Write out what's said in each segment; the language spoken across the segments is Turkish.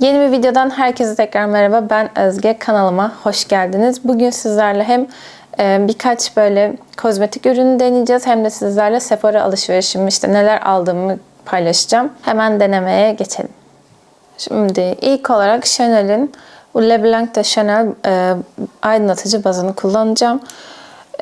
Yeni bir videodan herkese tekrar merhaba. Ben Özge. Kanalıma hoş geldiniz. Bugün sizlerle hem e, birkaç böyle kozmetik ürünü deneyeceğiz hem de sizlerle Sephora alışverişimi işte neler aldığımı paylaşacağım. Hemen denemeye geçelim. Şimdi ilk olarak Chanel'in bu Le Blanc de Chanel e, aydınlatıcı bazını kullanacağım.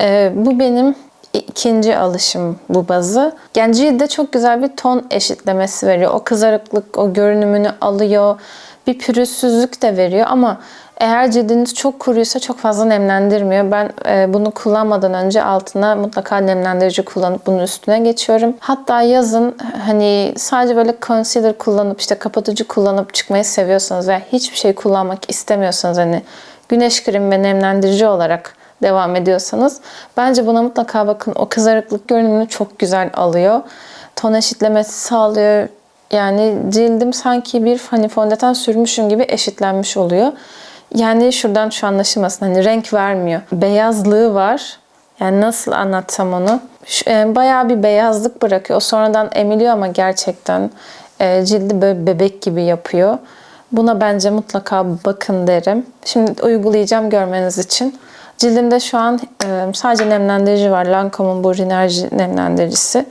E, bu benim ikinci alışım bu bazı. Yani cilde çok güzel bir ton eşitlemesi veriyor. O kızarıklık, o görünümünü alıyor. Bir pürüzsüzlük de veriyor ama eğer cildiniz çok kuruysa çok fazla nemlendirmiyor. Ben e, bunu kullanmadan önce altına mutlaka nemlendirici kullanıp bunun üstüne geçiyorum. Hatta yazın hani sadece böyle concealer kullanıp işte kapatıcı kullanıp çıkmayı seviyorsanız veya hiçbir şey kullanmak istemiyorsanız hani güneş kremi ve nemlendirici olarak devam ediyorsanız bence buna mutlaka bakın. O kızarıklık görünümünü çok güzel alıyor. Ton eşitlemesi sağlıyor. Yani cildim sanki bir hani fondöten sürmüşüm gibi eşitlenmiş oluyor. Yani şuradan şu anlaşılmasın hani renk vermiyor. Beyazlığı var. Yani nasıl anlatsam onu? E, bayağı bir beyazlık bırakıyor. O sonradan emiliyor ama gerçekten e, cildi böyle bebek gibi yapıyor. Buna bence mutlaka bakın derim. Şimdi uygulayacağım görmeniz için. Cildimde şu an e, sadece nemlendirici var. Lancome'un bu Rinerji nemlendiricisi.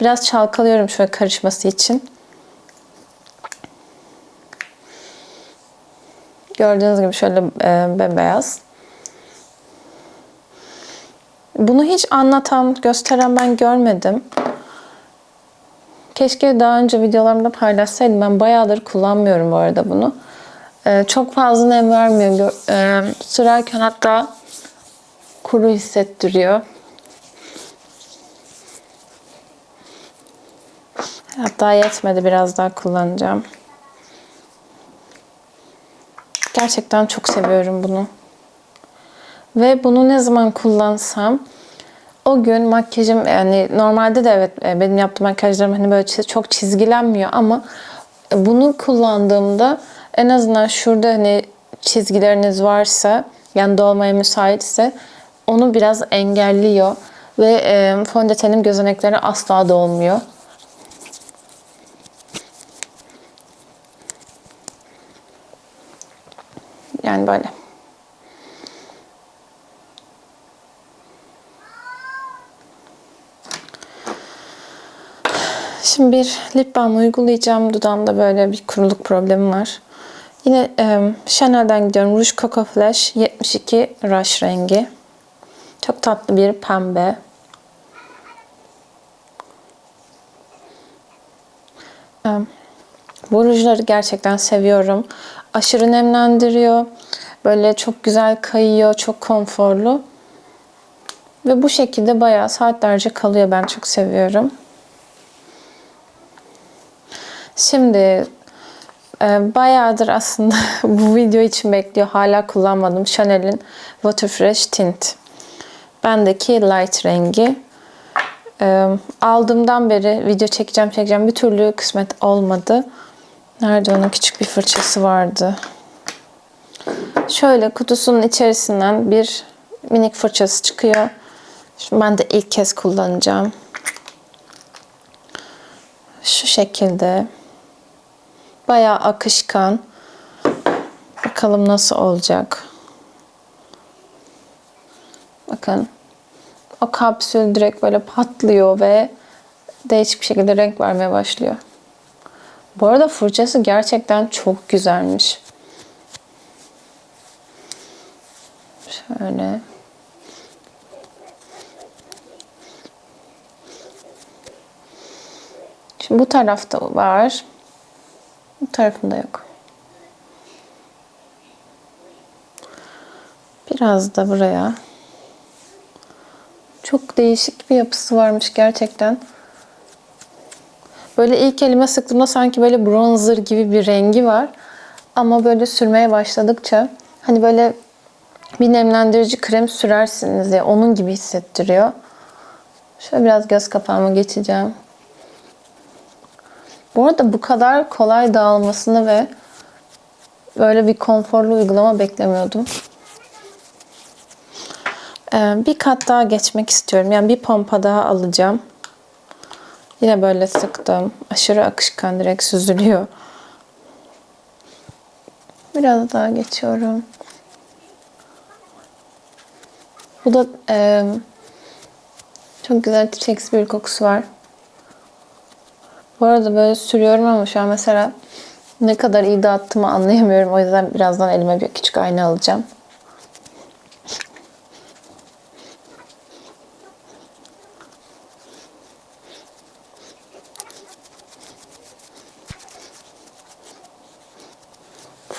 Biraz çalkalıyorum şöyle karışması için. Gördüğünüz gibi şöyle e, bembeyaz. Bunu hiç anlatan, gösteren ben görmedim. Keşke daha önce videolarımda paylaşsaydım. Ben bayağıdır kullanmıyorum bu arada bunu. E, çok fazla nem vermiyor. E, sürerken hatta kuru hissettiriyor. Hatta yetmedi biraz daha kullanacağım. Gerçekten çok seviyorum bunu. Ve bunu ne zaman kullansam o gün makyajım yani normalde de evet e, benim yaptığım makyajlarım hani böyle çok çizgilenmiyor ama bunu kullandığımda en azından şurada hani çizgileriniz varsa yani dolmaya müsaitse onu biraz engelliyor ve e, fondötenim gözenekleri asla dolmuyor. Yani böyle. Şimdi bir lip balm uygulayacağım. Dudağımda böyle bir kuruluk problemi var. Yine e, Chanel'den gidiyorum. Rouge Coco Flash 72 Rush rengi. Çok tatlı bir pembe. E, bu rujları gerçekten seviyorum. Aşırı nemlendiriyor. Böyle çok güzel kayıyor. Çok konforlu. Ve bu şekilde bayağı saatlerce kalıyor. Ben çok seviyorum. Şimdi e, bayağıdır aslında bu video için bekliyor. Hala kullanmadım. Chanel'in Water Fresh Tint. Bendeki light rengi. E, aldığımdan beri video çekeceğim çekeceğim bir türlü kısmet olmadı. Nerede onun küçük bir fırçası vardı. Şöyle kutusunun içerisinden bir minik fırçası çıkıyor. Şimdi ben de ilk kez kullanacağım. Şu şekilde. Bayağı akışkan. Bakalım nasıl olacak. Bakın. O kapsül direkt böyle patlıyor ve değişik bir şekilde renk vermeye başlıyor. Bu arada fırçası gerçekten çok güzelmiş. Şöyle. Şimdi bu tarafta var. Bu tarafında yok. Biraz da buraya. Çok değişik bir yapısı varmış gerçekten. Böyle ilk elime sıktığımda sanki böyle bronzer gibi bir rengi var. Ama böyle sürmeye başladıkça hani böyle bir nemlendirici krem sürersiniz ya onun gibi hissettiriyor. Şöyle biraz göz kapağıma geçeceğim. Bu arada bu kadar kolay dağılmasını ve böyle bir konforlu uygulama beklemiyordum. Ee, bir kat daha geçmek istiyorum. Yani bir pompa daha alacağım. Yine böyle sıktım. Aşırı akışkan direkt süzülüyor. Biraz daha geçiyorum. Bu da e, çok güzel bir kokusu var. Bu arada böyle sürüyorum ama şu an mesela ne kadar iyi dağıttığımı anlayamıyorum. O yüzden birazdan elime bir küçük ayna alacağım.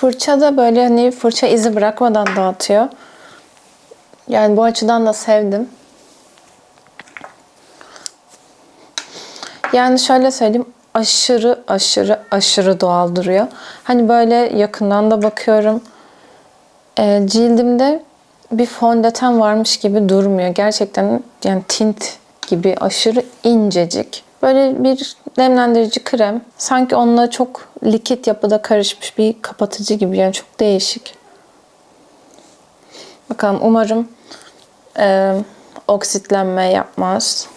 Fırça da böyle hani fırça izi bırakmadan dağıtıyor. Yani bu açıdan da sevdim. Yani şöyle söyleyeyim aşırı aşırı aşırı doğal duruyor. Hani böyle yakından da bakıyorum. E, cildimde bir fondöten varmış gibi durmuyor. Gerçekten yani tint gibi aşırı incecik. Böyle bir nemlendirici krem. Sanki onunla çok likit yapıda karışmış bir kapatıcı gibi. Yani çok değişik. Bakalım umarım e, oksitlenme yapmaz.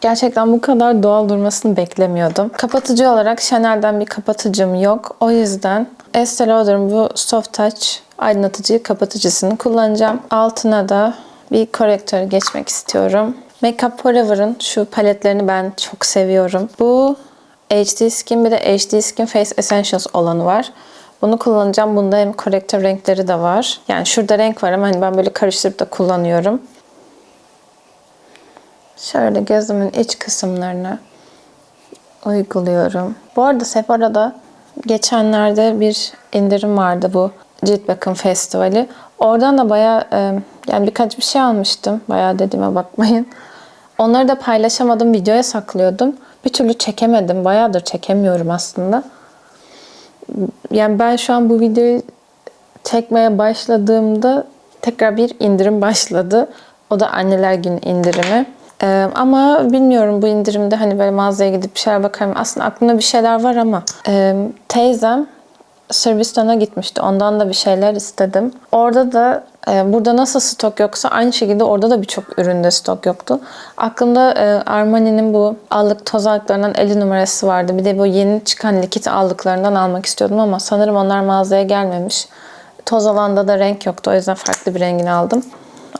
Gerçekten bu kadar doğal durmasını beklemiyordum. Kapatıcı olarak Chanel'den bir kapatıcım yok. O yüzden Estee Lauder'ın bu Soft Touch aydınlatıcı kapatıcısını kullanacağım. Altına da bir korektör geçmek istiyorum. Makeup Forever'ın şu paletlerini ben çok seviyorum. Bu HD Skin bir de HD Skin Face Essentials olanı var. Bunu kullanacağım. Bunda hem korektör renkleri de var. Yani şurada renk var ama hani ben böyle karıştırıp da kullanıyorum. Şöyle gözümün iç kısımlarını uyguluyorum. Bu arada Sephora'da geçenlerde bir indirim vardı bu Cilt Bakım Festivali. Oradan da bayağı yani birkaç bir şey almıştım. Bayağı dediğime bakmayın. Onları da paylaşamadım. Videoya saklıyordum. Bir türlü çekemedim. Bayağıdır çekemiyorum aslında. Yani ben şu an bu videoyu çekmeye başladığımda tekrar bir indirim başladı. O da anneler günü indirimi. Ee, ama bilmiyorum bu indirimde hani böyle mağazaya gidip bir şeyler bakarım. Aslında aklımda bir şeyler var ama e, teyzem Sırbistan'a gitmişti. Ondan da bir şeyler istedim. Orada da e, burada nasıl stok yoksa aynı şekilde orada da birçok üründe stok yoktu. Aklımda e, Armani'nin bu allık toz allıklarından 50 numarası vardı. Bir de bu yeni çıkan likit allıklarından almak istiyordum ama sanırım onlar mağazaya gelmemiş. Toz alanda da renk yoktu. O yüzden farklı bir rengini aldım.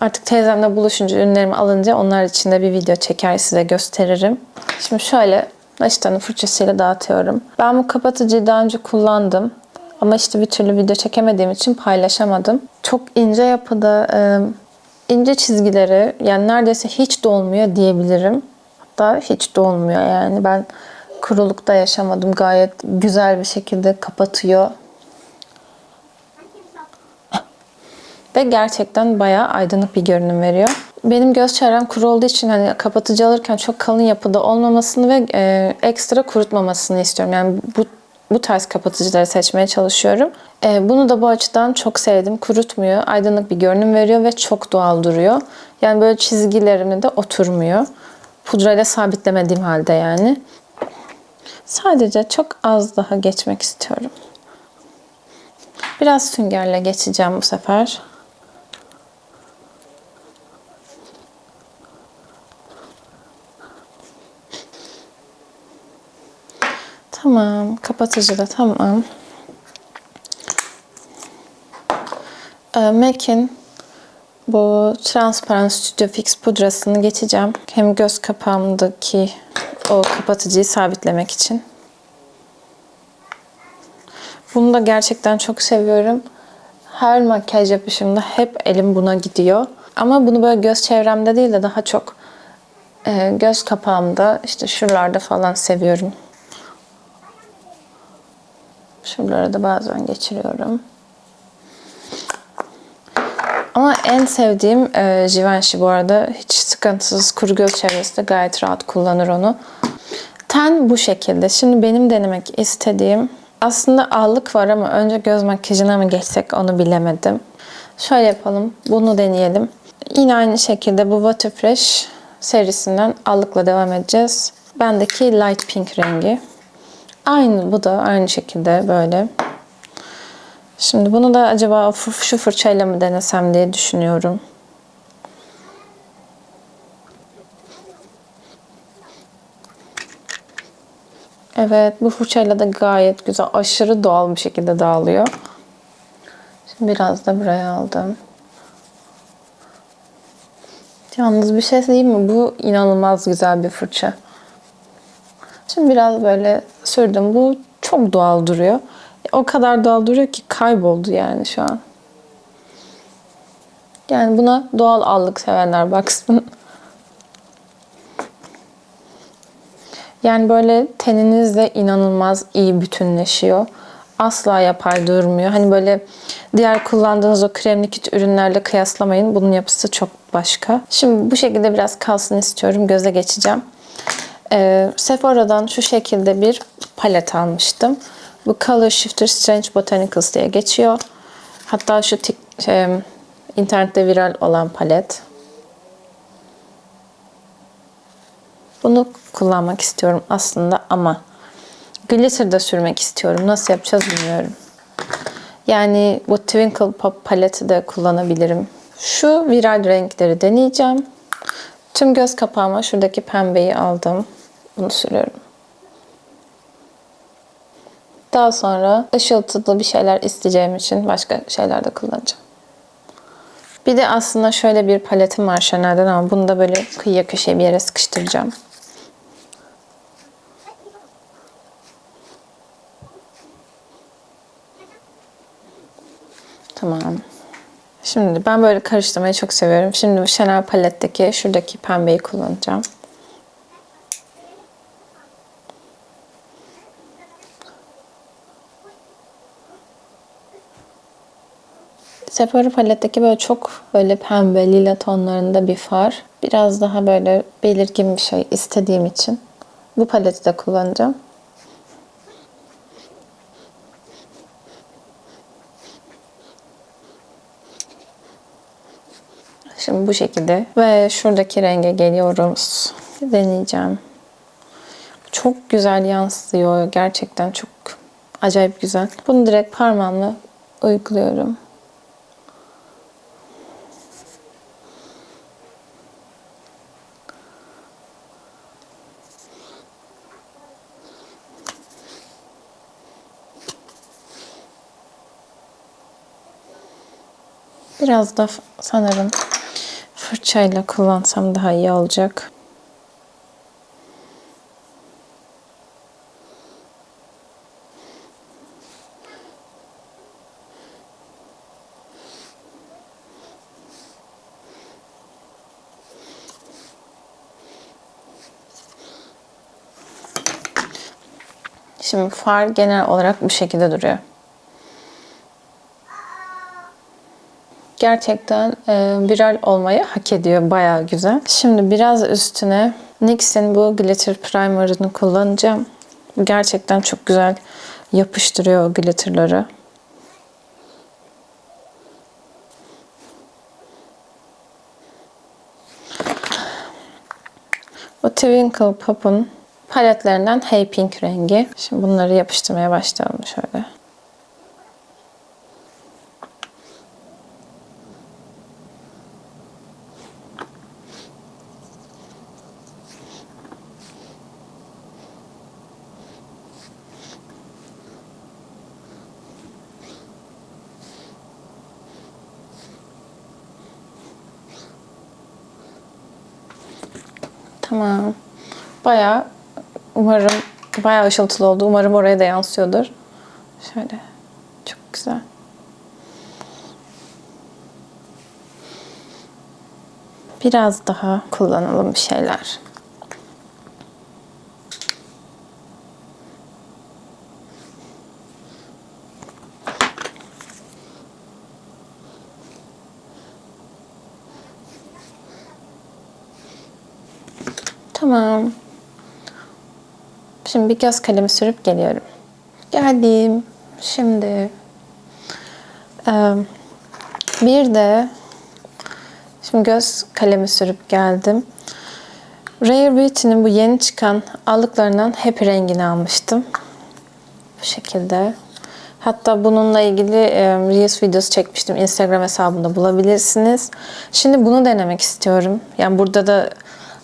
Artık teyzemle buluşunca ürünlerimi alınca onlar için de bir video çeker size gösteririm. Şimdi şöyle Naşita'nın fırçasıyla dağıtıyorum. Ben bu kapatıcıyı daha önce kullandım. Ama işte bir türlü video çekemediğim için paylaşamadım. Çok ince yapıda e, ince çizgileri yani neredeyse hiç dolmuyor diyebilirim. Hatta hiç dolmuyor yani. Ben kurulukta yaşamadım. Gayet güzel bir şekilde kapatıyor. Ve gerçekten bayağı aydınlık bir görünüm veriyor. Benim göz çevrem kuru olduğu için hani kapatıcı alırken çok kalın yapıda olmamasını ve e, ekstra kurutmamasını istiyorum. Yani bu bu tarz kapatıcıları seçmeye çalışıyorum. E, bunu da bu açıdan çok sevdim. Kurutmuyor, aydınlık bir görünüm veriyor ve çok doğal duruyor. Yani böyle çizgilerimi de oturmuyor. Pudrayla sabitlemediğim halde yani. Sadece çok az daha geçmek istiyorum. Biraz süngerle geçeceğim bu sefer. Tamam. Kapatıcı da tamam. Ee, MAC'in bu transparan Studio Fix pudrasını geçeceğim. Hem göz kapağımdaki o kapatıcıyı sabitlemek için. Bunu da gerçekten çok seviyorum. Her makyaj yapışımda hep elim buna gidiyor. Ama bunu böyle göz çevremde değil de daha çok e, göz kapağımda işte şuralarda falan seviyorum. Şuralara da bazen geçiriyorum. Ama en sevdiğim e, Givenchy bu arada. Hiç sıkıntısız kuru göz çevresinde gayet rahat kullanır onu. Ten bu şekilde. Şimdi benim denemek istediğim aslında allık var ama önce göz makyajına mı geçsek onu bilemedim. Şöyle yapalım. Bunu deneyelim. Yine aynı şekilde bu Waterfresh serisinden allıkla devam edeceğiz. Bendeki light pink rengi. Aynı bu da aynı şekilde böyle. Şimdi bunu da acaba şu fırçayla mı denesem diye düşünüyorum. Evet bu fırçayla da gayet güzel. Aşırı doğal bir şekilde dağılıyor. Şimdi biraz da buraya aldım. Yalnız bir şey diyeyim mi? Bu inanılmaz güzel bir fırça. Şimdi biraz böyle sürdüm. Bu çok doğal duruyor. O kadar doğal duruyor ki kayboldu yani şu an. Yani buna doğal allık sevenler baksın. Yani böyle teninizle inanılmaz iyi bütünleşiyor. Asla yapay durmuyor. Hani böyle diğer kullandığınız o kremli kit ürünlerle kıyaslamayın. Bunun yapısı çok başka. Şimdi bu şekilde biraz kalsın istiyorum. Göze geçeceğim. Ee, Sephora'dan şu şekilde bir palet almıştım. Bu Color Shifter Strange Botanicals diye geçiyor. Hatta şu tik, şey, internette viral olan palet. Bunu kullanmak istiyorum aslında ama glitter da sürmek istiyorum. Nasıl yapacağız bilmiyorum. Yani bu Twinkle Pop paleti de kullanabilirim. Şu viral renkleri deneyeceğim. Tüm göz kapağıma şuradaki pembeyi aldım. Bunu sürüyorum. Daha sonra ışıltılı bir şeyler isteyeceğim için başka şeyler de kullanacağım. Bir de aslında şöyle bir paletim var Chanel'den ama bunu da böyle kıyıya köşeye bir yere sıkıştıracağım. Tamam. Şimdi ben böyle karıştırmayı çok seviyorum. Şimdi bu Chanel paletteki şuradaki pembeyi kullanacağım. Sephora paletteki böyle çok böyle pembe lila tonlarında bir far. Biraz daha böyle belirgin bir şey istediğim için bu paleti de kullanacağım. Şimdi bu şekilde ve şuradaki renge geliyoruz. Deneyeceğim. Çok güzel yansıyor. Gerçekten çok acayip güzel. Bunu direkt parmağımla uyguluyorum. Biraz da sanırım fırçayla kullansam daha iyi olacak. Şimdi far genel olarak bu şekilde duruyor. Gerçekten e, viral olmayı hak ediyor. Bayağı güzel. Şimdi biraz üstüne NYX'in bu Glitter Primer'ını kullanacağım. Gerçekten çok güzel yapıştırıyor o glitterları. Bu Twinkle Pop'un paletlerinden Hey Pink rengi. Şimdi bunları yapıştırmaya başlayalım şöyle. Tamam. Bayağı umarım bayağı ışıltılı oldu. Umarım oraya da yansıyordur. Şöyle. Çok güzel. Biraz daha kullanalım bir şeyler. Tamam. Şimdi bir göz kalemi sürüp geliyorum. Geldim. Şimdi bir de şimdi göz kalemi sürüp geldim. Rare Beauty'nin bu yeni çıkan allıklarından hep rengini almıştım. Bu şekilde. Hatta bununla ilgili Reels videosu çekmiştim. Instagram hesabında bulabilirsiniz. Şimdi bunu denemek istiyorum. Yani burada da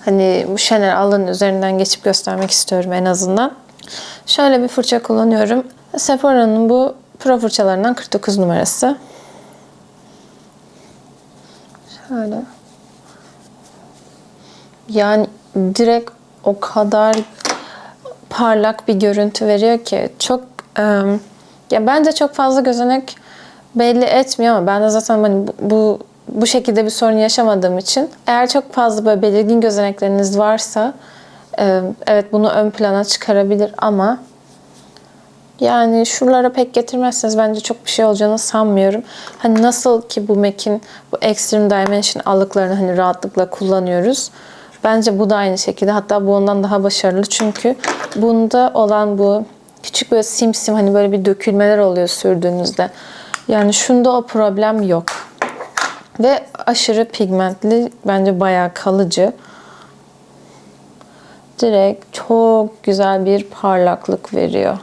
hani bu Chanel alın üzerinden geçip göstermek istiyorum en azından. Şöyle bir fırça kullanıyorum. Sephora'nın bu pro fırçalarından 49 numarası. Şöyle. Yani direkt o kadar parlak bir görüntü veriyor ki çok ya bence çok fazla gözenek belli etmiyor ama ben de zaten hani bu, bu bu şekilde bir sorun yaşamadığım için eğer çok fazla böyle belirgin gözenekleriniz varsa e, evet bunu ön plana çıkarabilir ama yani şuralara pek getirmezseniz bence çok bir şey olacağını sanmıyorum. Hani nasıl ki bu MAC'in bu Extreme Dimension allıklarını hani rahatlıkla kullanıyoruz. Bence bu da aynı şekilde. Hatta bu ondan daha başarılı. Çünkü bunda olan bu küçük böyle simsim hani böyle bir dökülmeler oluyor sürdüğünüzde. Yani şunda o problem yok. Ve aşırı pigmentli. Bence bayağı kalıcı. Direkt çok güzel bir parlaklık veriyor.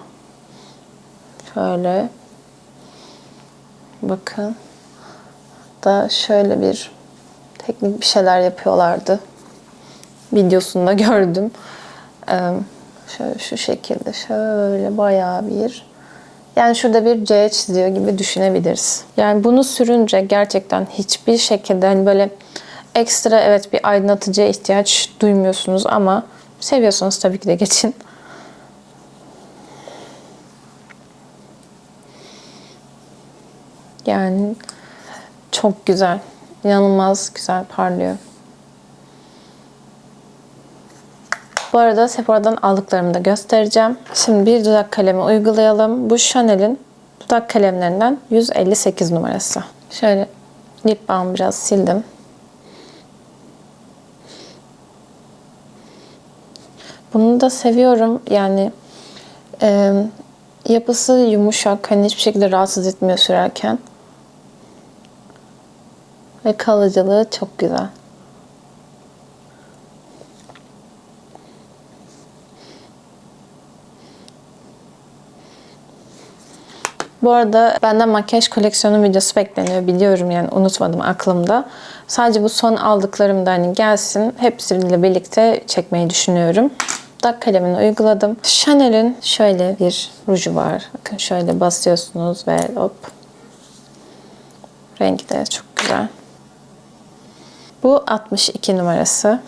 Şöyle. Bakın. Da şöyle bir teknik bir şeyler yapıyorlardı. Videosunda gördüm. Şöyle şu şekilde şöyle bayağı bir yani şurada bir C çiziyor gibi düşünebiliriz. Yani bunu sürünce gerçekten hiçbir şekilde hani böyle ekstra evet bir aydınlatıcıya ihtiyaç duymuyorsunuz ama seviyorsanız tabii ki de geçin. Yani çok güzel. İnanılmaz güzel parlıyor. Bu arada Sephora'dan aldıklarımı da göstereceğim. Şimdi bir dudak kalemi uygulayalım. Bu Chanel'in dudak kalemlerinden 158 numarası. Şöyle lip balm biraz sildim. Bunu da seviyorum. Yani e, yapısı yumuşak. Hani hiçbir şekilde rahatsız etmiyor sürerken. Ve kalıcılığı çok güzel. Bu arada benden makyaj koleksiyonu videosu bekleniyor. Biliyorum yani unutmadım aklımda. Sadece bu son aldıklarım da hani gelsin. Hepsiyle birlikte çekmeyi düşünüyorum. Dudak kalemini uyguladım. Chanel'in şöyle bir ruju var. Bakın şöyle basıyorsunuz ve hop. Rengi de çok güzel. Bu 62 numarası.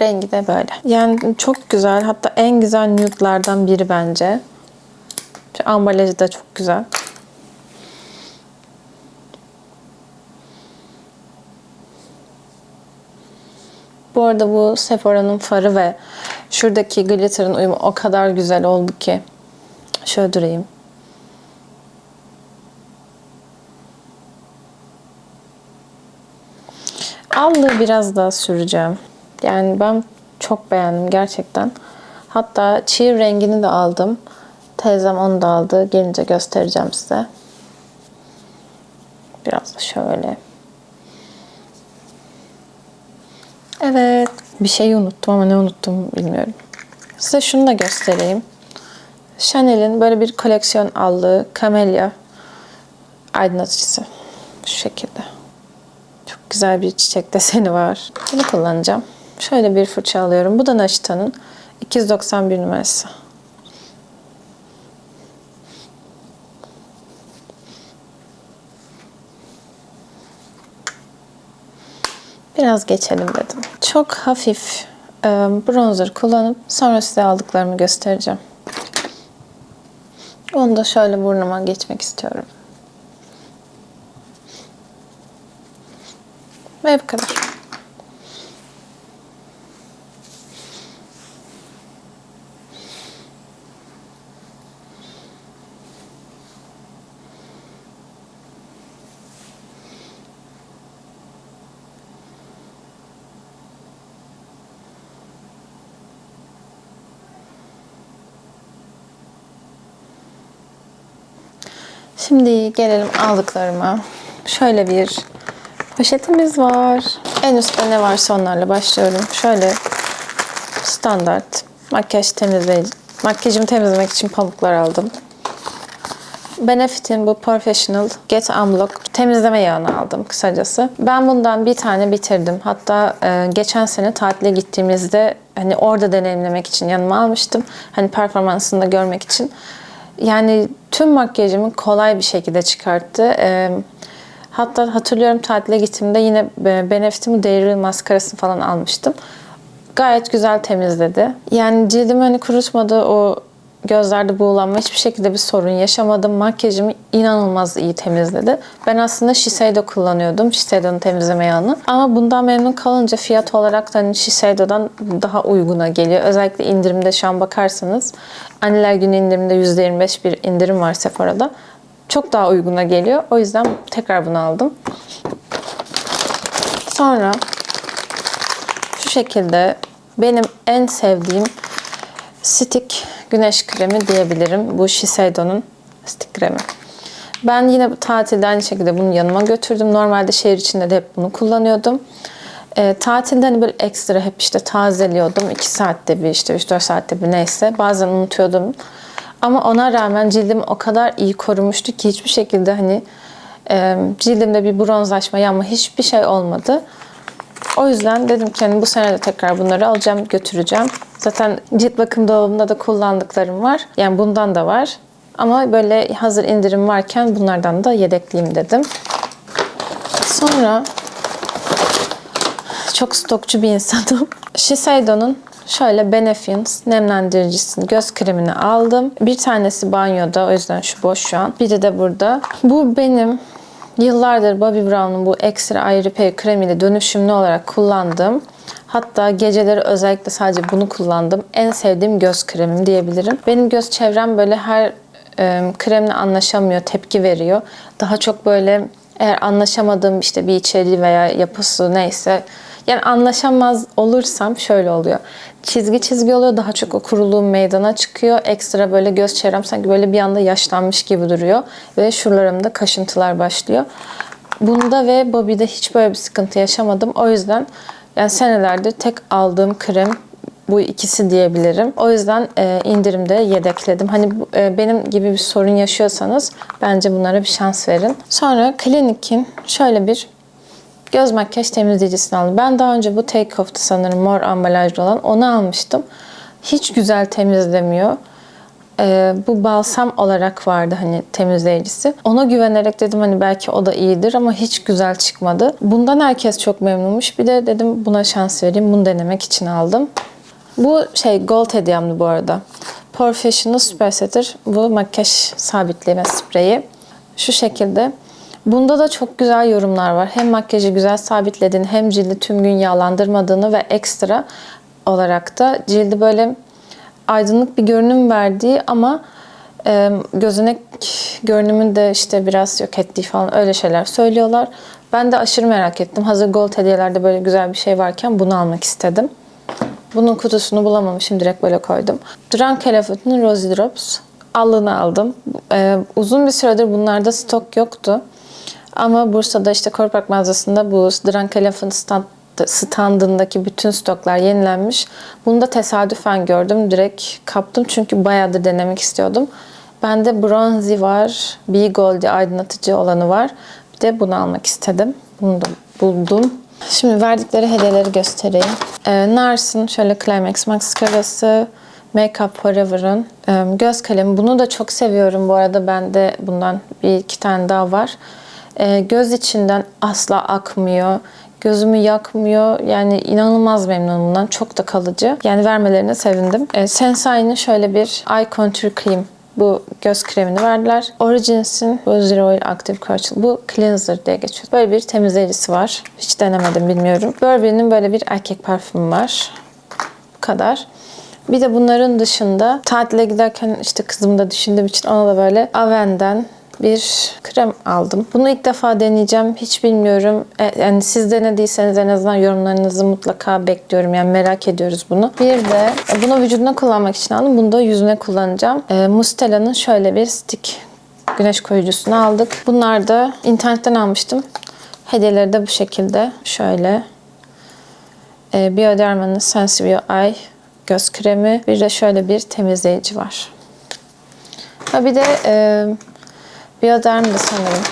Rengi de böyle. Yani çok güzel. Hatta en güzel nude'lardan biri bence. Şu ambalajı da çok güzel. Bu arada bu Sephora'nın farı ve şuradaki glitter'ın uyumu o kadar güzel oldu ki. Şöyle durayım. Allığı biraz daha süreceğim. Yani ben çok beğendim gerçekten. Hatta çiğ rengini de aldım. Teyzem onu da aldı. Gelince göstereceğim size. Biraz da şöyle. Evet. Bir şeyi unuttum ama ne unuttum bilmiyorum. Size şunu da göstereyim. Chanel'in böyle bir koleksiyon aldığı Camellia aydınlatıcısı. Şu şekilde. Çok güzel bir çiçek deseni var. Bunu kullanacağım. Şöyle bir fırça alıyorum. Bu da Naşita'nın 291 numarası. Biraz geçelim dedim. Çok hafif e, bronzer kullanıp sonra size aldıklarımı göstereceğim. Onu da şöyle burnuma geçmek istiyorum. Ve bu kadar. Şimdi gelelim aldıklarıma. Şöyle bir poşetimiz var. En üstte ne varsa onlarla başlıyorum. Şöyle standart makyaj temizleyici, Makyajımı temizlemek için pamuklar aldım. Benefit'in bu Professional Get Unblock temizleme yağını aldım kısacası. Ben bundan bir tane bitirdim. Hatta e, geçen sene tatile gittiğimizde hani orada deneyimlemek için yanıma almıştım. Hani performansını da görmek için. Yani tüm makyajımı kolay bir şekilde çıkarttı. E, hatta hatırlıyorum tatile gittiğimde yine Benefit'in Daryl maskarasını falan almıştım. Gayet güzel temizledi. Yani cildimi hani kurutmadı o gözlerde buğulanma hiçbir şekilde bir sorun yaşamadım. Makyajımı inanılmaz iyi temizledi. Ben aslında Shiseido kullanıyordum. Shiseido'nun temizleme yağını. Ama bundan memnun kalınca fiyat olarak da hani Shiseido'dan daha uyguna geliyor. Özellikle indirimde şu an bakarsanız anneler günü indirimde %25 bir indirim var Sephora'da. Çok daha uyguna geliyor. O yüzden tekrar bunu aldım. Sonra şu şekilde benim en sevdiğim stick güneş kremi diyebilirim. Bu Shiseido'nun stick kremi. Ben yine tatilde aynı şekilde bunu yanıma götürdüm. Normalde şehir içinde de hep bunu kullanıyordum. E, tatilde hani böyle ekstra hep işte tazeliyordum. 2 saatte bir işte 3-4 saatte bir neyse. Bazen unutuyordum. Ama ona rağmen cildim o kadar iyi korumuştu ki hiçbir şekilde hani e, cildimde bir bronzlaşma, yanma hiçbir şey olmadı. O yüzden dedim ki hani bu sene de tekrar bunları alacağım, götüreceğim. Zaten cilt bakım dolabımda da kullandıklarım var. Yani bundan da var. Ama böyle hazır indirim varken bunlardan da yedekleyeyim dedim. Sonra çok stokçu bir insanım. Shiseido'nun şöyle Benefiance nemlendiricisini, göz kremini aldım. Bir tanesi banyoda o yüzden şu boş şu an. Biri de burada. Bu benim Yıllardır Bobbi Brown'un bu ekstra Eye Repair kremiyle dönüşümlü olarak kullandığım Hatta geceleri özellikle sadece bunu kullandım. En sevdiğim göz kremim diyebilirim. Benim göz çevrem böyle her e, kremle anlaşamıyor, tepki veriyor. Daha çok böyle eğer anlaşamadığım işte bir içeriği veya yapısı neyse yani anlaşamaz olursam şöyle oluyor. Çizgi çizgi oluyor. Daha çok o kuruluğum meydana çıkıyor. Ekstra böyle göz çevrem sanki böyle bir anda yaşlanmış gibi duruyor. Ve şuralarımda kaşıntılar başlıyor. Bunda ve Bobby'de hiç böyle bir sıkıntı yaşamadım. O yüzden yani senelerdir tek aldığım krem bu ikisi diyebilirim. O yüzden e, indirimde yedekledim. Hani e, benim gibi bir sorun yaşıyorsanız bence bunlara bir şans verin. Sonra Clinique'in şöyle bir göz makyaj temizleyicisini aldım. Ben daha önce bu Take Off'tu sanırım mor ambalajlı olan. Onu almıştım. Hiç güzel temizlemiyor. Ee, bu balsam olarak vardı hani temizleyicisi. Ona güvenerek dedim hani belki o da iyidir ama hiç güzel çıkmadı. Bundan herkes çok memnunmuş. Bir de dedim buna şans vereyim. Bunu denemek için aldım. Bu şey gold hediyemdi bu arada. Professional Super Setter. Bu makyaj sabitleme spreyi. Şu şekilde. Bunda da çok güzel yorumlar var. Hem makyajı güzel sabitlediğini hem cildi tüm gün yağlandırmadığını ve ekstra olarak da cildi böyle aydınlık bir görünüm verdiği ama e, gözenek görünümünü de işte biraz yok ettiği falan öyle şeyler söylüyorlar. Ben de aşırı merak ettim. Hazır gold hediyelerde böyle güzel bir şey varken bunu almak istedim. Bunun kutusunu bulamamışım. Direkt böyle koydum. Drunk Elephant'ın Rosy Drops. Allığını aldım. Ee, uzun bir süredir bunlarda stok yoktu. Ama Bursa'da işte Korpak mağazasında bu Drunk Elephant stand standındaki bütün stoklar yenilenmiş. Bunu da tesadüfen gördüm. Direkt kaptım çünkü bayağıdır denemek istiyordum. Bende Bronzy var. Be Goldie aydınlatıcı olanı var. Bir de bunu almak istedim. Bunu da buldum. Şimdi verdikleri hediyeleri göstereyim. Ee, Nars'ın şöyle Climax maskarası. Makeup Forever'ın e, göz kalemi. Bunu da çok seviyorum bu arada. Bende bundan bir iki tane daha var. E, göz içinden asla akmıyor. Gözümü yakmıyor. Yani inanılmaz memnunum bundan. Çok da kalıcı. Yani vermelerine sevindim. E, Sensai'nin şöyle bir Eye Contour Cream bu göz kremini verdiler. Origins'in bu Zero Oil Active Corrector. Bu Cleanser diye geçiyor. Böyle bir temizleyicisi var. Hiç denemedim bilmiyorum. Burberry'nin böyle bir erkek parfümü var. Bu kadar. Bir de bunların dışında tatile giderken işte kızımı da düşündüğüm için ona da böyle Avène'den bir krem aldım. Bunu ilk defa deneyeceğim. Hiç bilmiyorum. E, yani siz denediyseniz en azından yorumlarınızı mutlaka bekliyorum. Yani merak ediyoruz bunu. Bir de bunu vücuduna kullanmak için aldım. Bunu da yüzüne kullanacağım. E, Mustela'nın şöyle bir stick güneş koruyucusunu aldık. Bunlar da internetten almıştım. Hediyeleri de bu şekilde. Şöyle. E, Bioderma'nın Sensitive Eye göz kremi. Bir de şöyle bir temizleyici var. Ha bir de e, Bioderm de sanırım.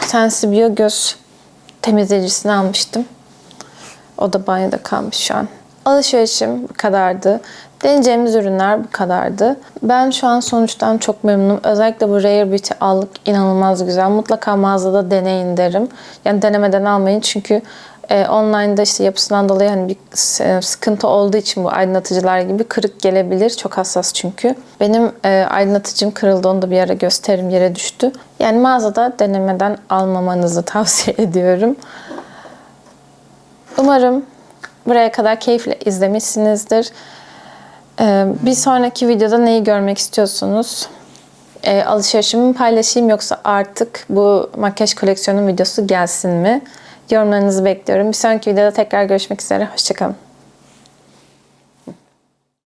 Sensibio göz temizleyicisini almıştım. O da banyoda kalmış şu an. Alışverişim bu kadardı. Deneyeceğimiz ürünler bu kadardı. Ben şu an sonuçtan çok memnunum. Özellikle bu Rare Beauty allık inanılmaz güzel. Mutlaka mağazada deneyin derim. Yani denemeden almayın çünkü e, online'da işte yapısından dolayı hani bir s- sıkıntı olduğu için bu aydınlatıcılar gibi kırık gelebilir. Çok hassas çünkü. Benim e, aydınlatıcım kırıldı. Onu da bir ara gösteririm yere düştü. Yani mağazada denemeden almamanızı tavsiye ediyorum. Umarım buraya kadar keyifle izlemişsinizdir. Ee, bir sonraki videoda neyi görmek istiyorsunuz? Ee, alışverişimi mi paylaşayım yoksa artık bu makyaj koleksiyonun videosu gelsin mi? Yorumlarınızı bekliyorum. Bir sonraki videoda tekrar görüşmek üzere. Hoşçakalın.